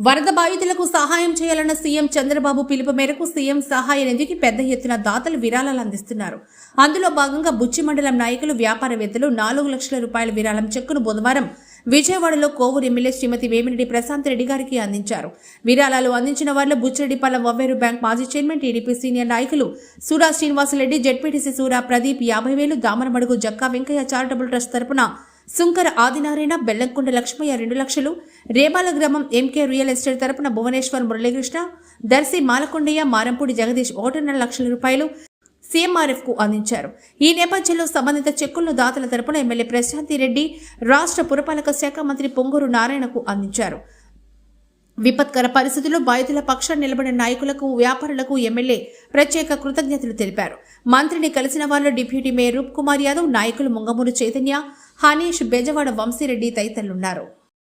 వరద బాధితులకు సహాయం చేయాలన్న సీఎం చంద్రబాబు పిలుపు మేరకు సీఎం సహాయ నిధికి పెద్ద ఎత్తున దాతలు విరాళాలు అందిస్తున్నారు. అందులో భాగంగా బుచ్చి మండలం నాయకులు వ్యాపారవేత్తలు నాలుగు లక్షల రూపాయల విరాళం చెక్కును బుధవారం విజయవాడలో కోవూరు ఎమ్మెల్యే శ్రీమతి వేమిరెడ్డి ప్రశాంత్ రెడ్డి గారికి అందించారు. విరాళాలు అందించిన వారిలో బుచ్చిరెడ్డిపాలెం వవ్వేరు బ్యాంక్ మాజీ చైర్మన్ టీడీపీ సీనియర్ నాయకులు సూరా శ్రీనివాసరెడ్డి జడ్పీటీసీ సూరా ప్రదీప్ యాభై వేలు దామరమడుగు జక్కా వెంకయ్య చారిటబుల్ ట్రస్ట్ తరపున సుంకర ఆదినారాయణ బెల్లంకొండ లక్ష్మయ్య రెండు లక్షలు రేబాల గ్రామం ఎంకే రియల్ ఎస్టేట్ తరపున భువనేశ్వర్ మురళీకృష్ణ దర్శి మాలకొండయ్య మారంపూడి జగదీష్ ఒకటిన్నర లక్షల రూపాయలు సీఎంఆర్ఎఫ్కు అందించారు. ఈ నేపథ్యంలో సంబంధిత చెక్కులను దాతల తరపున ఎమ్మెల్యే ప్రశాంతి రెడ్డి రాష్ట్ర పురపాలక శాఖ మంత్రి పొంగూరు నారాయణకు అందించారు. విపత్కర పరిస్థితుల్లో బాధితుల పక్షాన్ని నిలబడిన నాయకులకు వ్యాపారులకు ఎమ్మెల్యే ప్రత్యేక కృతజ్ఞతలు తెలిపారు. మంత్రిని కలిసిన వారిలో డిప్యూటీ మేయర్ రూప్ కుమార్ యాదవ్ నాయకులు ముంగమూరు చైతన్య హనీష్ బెజవాడ వంశీరెడ్డి తదితరులున్నారు.